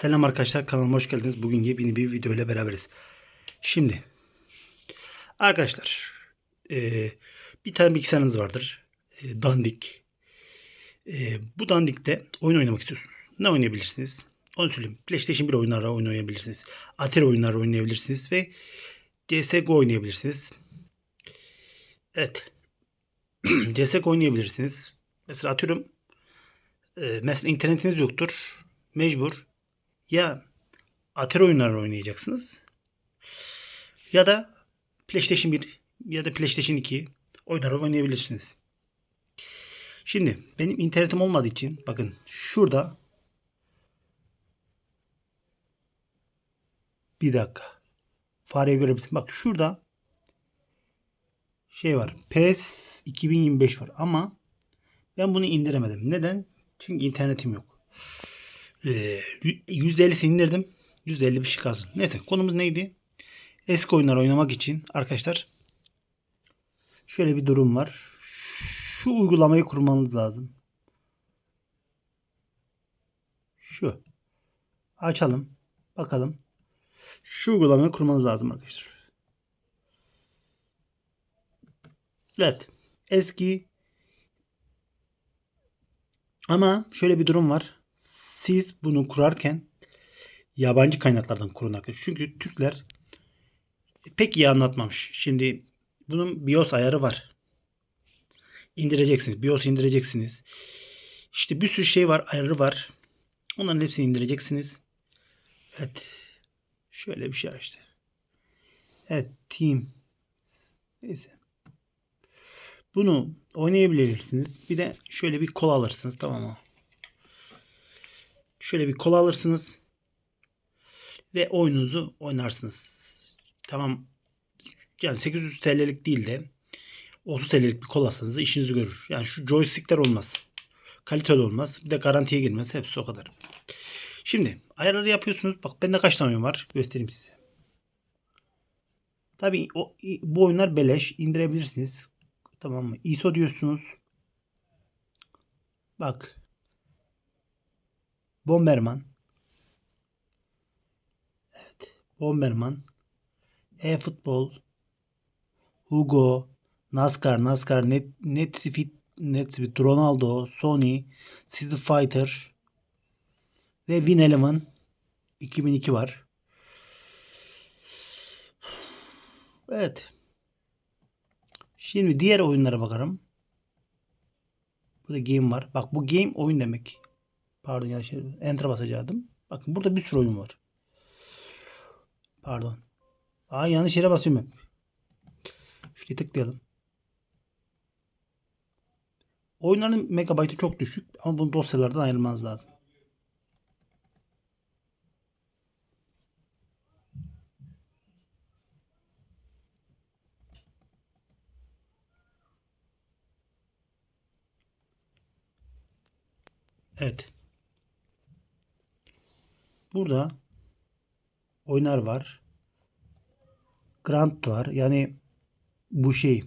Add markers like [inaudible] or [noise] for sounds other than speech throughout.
Selam arkadaşlar kanalıma hoş geldiniz. Bugün yepyeni bir video ile beraberiz. Şimdi arkadaşlar e, bir tane bilgisayarınız vardır. E, dandik. E, bu dandikte oyun oynamak istiyorsunuz. Ne oynayabilirsiniz? Onu söyleyeyim. PlayStation 1 oyunları oynayabilirsiniz. Atari oyunları oynayabilirsiniz ve CSGO oynayabilirsiniz. Evet. [clears throat] CSGO oynayabilirsiniz. Mesela atıyorum e, mesela internetiniz yoktur. Mecbur ya Atari oyunları oynayacaksınız ya da PlayStation 1 ya da PlayStation 2 oyunları oynayabilirsiniz. Şimdi benim internetim olmadığı için bakın şurada bir dakika fareye görebilirsin. Bak şurada şey var. PES 2025 var ama ben bunu indiremedim. Neden? Çünkü internetim yok. Ee, 150'si indirdim. 150 bir şey kalsın. Neyse konumuz neydi? Eski oyunlar oynamak için arkadaşlar şöyle bir durum var. Şu uygulamayı kurmanız lazım. Şu. Açalım. Bakalım. Şu uygulamayı kurmanız lazım arkadaşlar. Evet. Eski ama şöyle bir durum var. Siz bunu kurarken yabancı kaynaklardan kurun arkadaşlar. Çünkü Türkler pek iyi anlatmamış. Şimdi bunun BIOS ayarı var. İndireceksiniz. BIOS indireceksiniz. İşte bir sürü şey var. Ayarı var. Onların hepsini indireceksiniz. Evet. Şöyle bir şey işte. Evet. Team. Neyse. Bunu oynayabilirsiniz. Bir de şöyle bir kola alırsınız. Tamam mı? Şöyle bir kola alırsınız. Ve oyununuzu oynarsınız. Tamam. Yani 800 TL'lik değil de 30 TL'lik bir kola alsanız da işinizi görür. Yani şu joystickler olmaz. Kaliteli olmaz. Bir de garantiye girmez. Hepsi o kadar. Şimdi ayarları yapıyorsunuz. Bak bende kaç tane oyun var. Göstereyim size. Tabii o, bu oyunlar beleş. indirebilirsiniz. Tamam mı? ISO diyorsunuz. Bak. Bomberman. Evet. Bomberman. E-futbol. Hugo. NASCAR. NASCAR. Net, Netspeed. Netspeed. Ronaldo. Sony. Street Fighter. Ve Win Eleven. 2002 var. Evet. Şimdi diğer oyunlara bakalım. Burada game var. Bak bu game oyun demek. Pardon ya şey, enter basacaktım. Bakın burada bir sürü oyun var. Pardon. Aa yanlış yere basıyorum hep. Şuraya tıklayalım. Oyunların megabaytı çok düşük ama bunu dosyalardan ayırmanız lazım. Evet. Burada oynar var. Grant var. Yani bu şey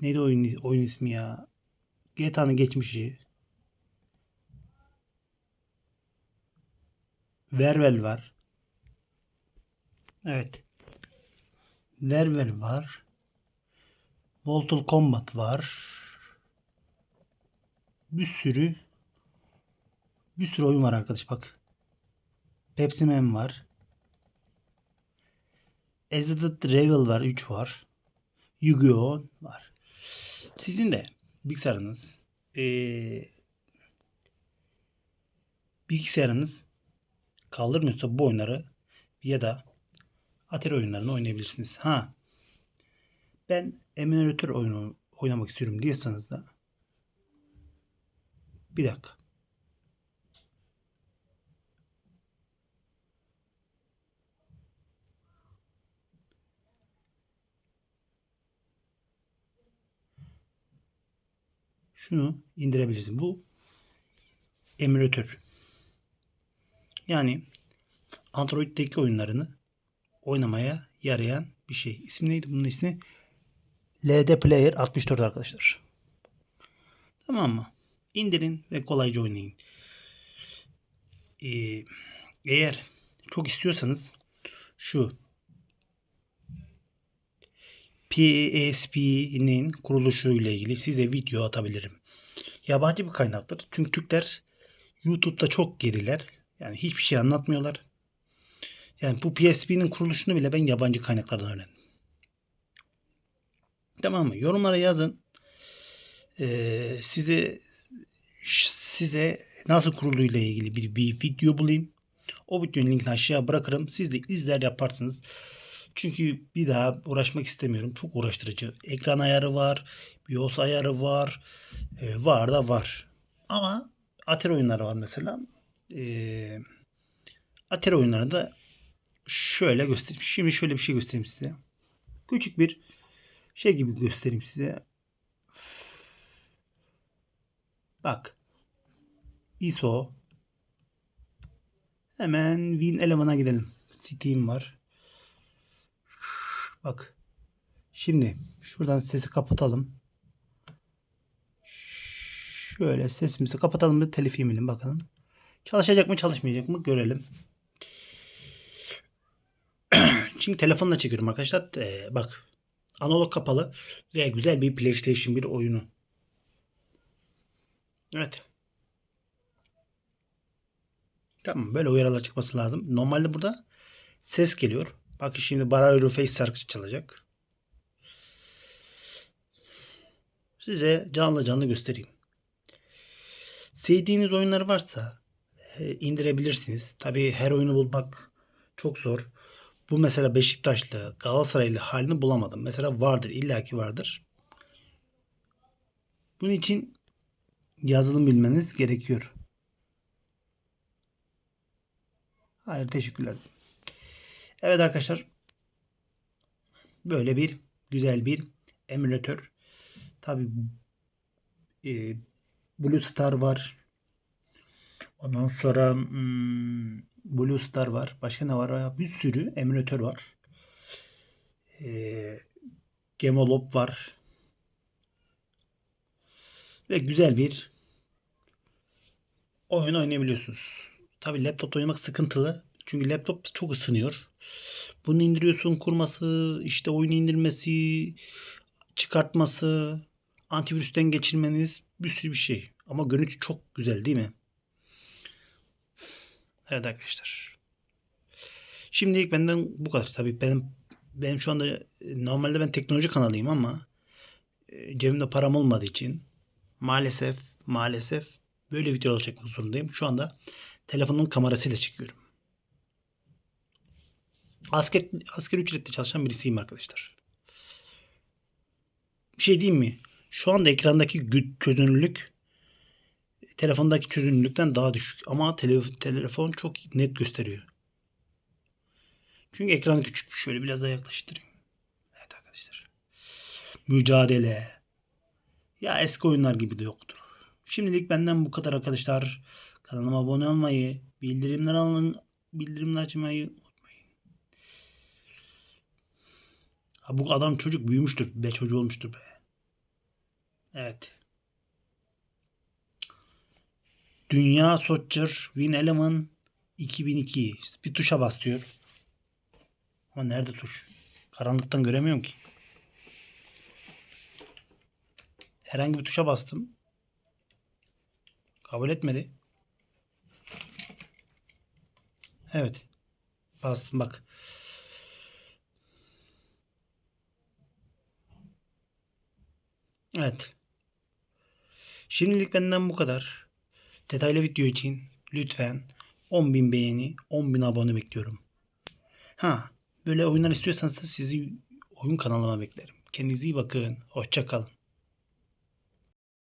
neydi oyun, oyun ismi ya? GTA'nın geçmişi. Vervel var. Evet. Vervel var. Mortal Kombat var. Bir sürü bir sürü oyun var arkadaş bak. Pepsi Man var. Azaded Revel var. 3 var. Yu-Gi-Oh var. Sizin de bilgisayarınız ee, bilgisayarınız kaldırmıyorsa bu oyunları ya da Atari oyunlarını oynayabilirsiniz. Ha ben emülatör oyunu oynamak istiyorum diyorsanız da bir dakika. Şunu indirebilirsin. Bu emülatör. Yani Android'deki oyunlarını oynamaya yarayan bir şey. İsmi neydi bunun ismi? LD Player 64 arkadaşlar. Tamam mı? İndirin ve kolayca oynayın. Ee, eğer çok istiyorsanız şu PSP'nin kuruluşu ile ilgili size video atabilirim. Yabancı bir kaynaktır. Çünkü Türkler YouTube'da çok geriler. Yani hiçbir şey anlatmıyorlar. Yani bu PSP'nin kuruluşunu bile ben yabancı kaynaklardan öğrendim. Tamam mı? Yorumlara yazın. Ee, size size nasıl kurulduğu ile ilgili bir, bir video bulayım. O videonun linkini aşağıya bırakırım. Siz de izler yaparsınız. Çünkü bir daha uğraşmak istemiyorum. Çok uğraştırıcı. Ekran ayarı var. BIOS ayarı var. Ee, var da var. Ama Atari oyunları var mesela. Ee, Atari oyunlarında şöyle göstereyim. Şimdi şöyle bir şey göstereyim size. Küçük bir şey gibi göstereyim size. Bak. ISO. Hemen Win Element'a gidelim. Steam var. Bak. Şimdi şuradan sesi kapatalım. Şöyle sesimizi kapatalım da telif yemeyelim bakalım. Çalışacak mı çalışmayacak mı görelim. [clears throat] Şimdi telefonla çekiyorum arkadaşlar. Ee, bak. Analog kapalı ve güzel bir PlayStation 1 oyunu. Evet. Tamam böyle uyarılar çıkması lazım. Normalde burada ses geliyor. Bak şimdi Bara Euroface şarkısı çalacak. Size canlı canlı göstereyim. Sevdiğiniz oyunlar varsa e, indirebilirsiniz. Tabi her oyunu bulmak çok zor. Bu mesela Beşiktaşlı, Galatasaraylı halini bulamadım. Mesela vardır, illaki vardır. Bunun için yazılım bilmeniz gerekiyor. Hayır teşekkürler. Evet arkadaşlar. Böyle bir güzel bir emülatör. Tabi e, Blue Star var. Ondan sonra hmm, Blue Star var. Başka ne var? Bir sürü emülatör var. E, Gemolop var. Ve güzel bir oyun oynayabiliyorsunuz. Tabi laptopta oynamak sıkıntılı. Çünkü laptop çok ısınıyor. Bunu indiriyorsun kurması, işte oyunu indirmesi, çıkartması, antivirüsten geçirmeniz bir sürü bir şey. Ama görüntü çok güzel değil mi? Evet arkadaşlar. Şimdilik benden bu kadar. Tabii benim benim şu anda normalde ben teknoloji kanalıyım ama e, cebimde param olmadığı için maalesef maalesef böyle videolar çekmek zorundayım. Şu anda telefonun kamerasıyla çekiyorum. Asker, asker ücretle çalışan birisiyim arkadaşlar. Bir şey diyeyim mi? Şu anda ekrandaki çözünürlük telefondaki çözünürlükten daha düşük. Ama tele, telefon çok net gösteriyor. Çünkü ekran küçük. Şöyle biraz daha yaklaştırayım. Evet arkadaşlar. Mücadele. Ya eski oyunlar gibi de yoktur. Şimdilik benden bu kadar arkadaşlar. Kanalıma abone olmayı, bildirimler alın, bildirimler açmayı unutmayın. Ha, bu adam çocuk büyümüştür. Be çocuğu olmuştur be. Evet. Dünya Soccer Win Eleven 2002. Bir tuşa bas diyor. Ama nerede tuş? Karanlıktan göremiyorum ki. Herhangi bir tuşa bastım. Kabul etmedi. Evet. Bastım bak. Evet. Şimdilik benden bu kadar. Detaylı video için lütfen 10.000 beğeni, 10.000 abone bekliyorum. Ha, böyle oyunlar istiyorsanız da sizi oyun kanalıma beklerim. Kendinize iyi bakın. Hoşça kalın.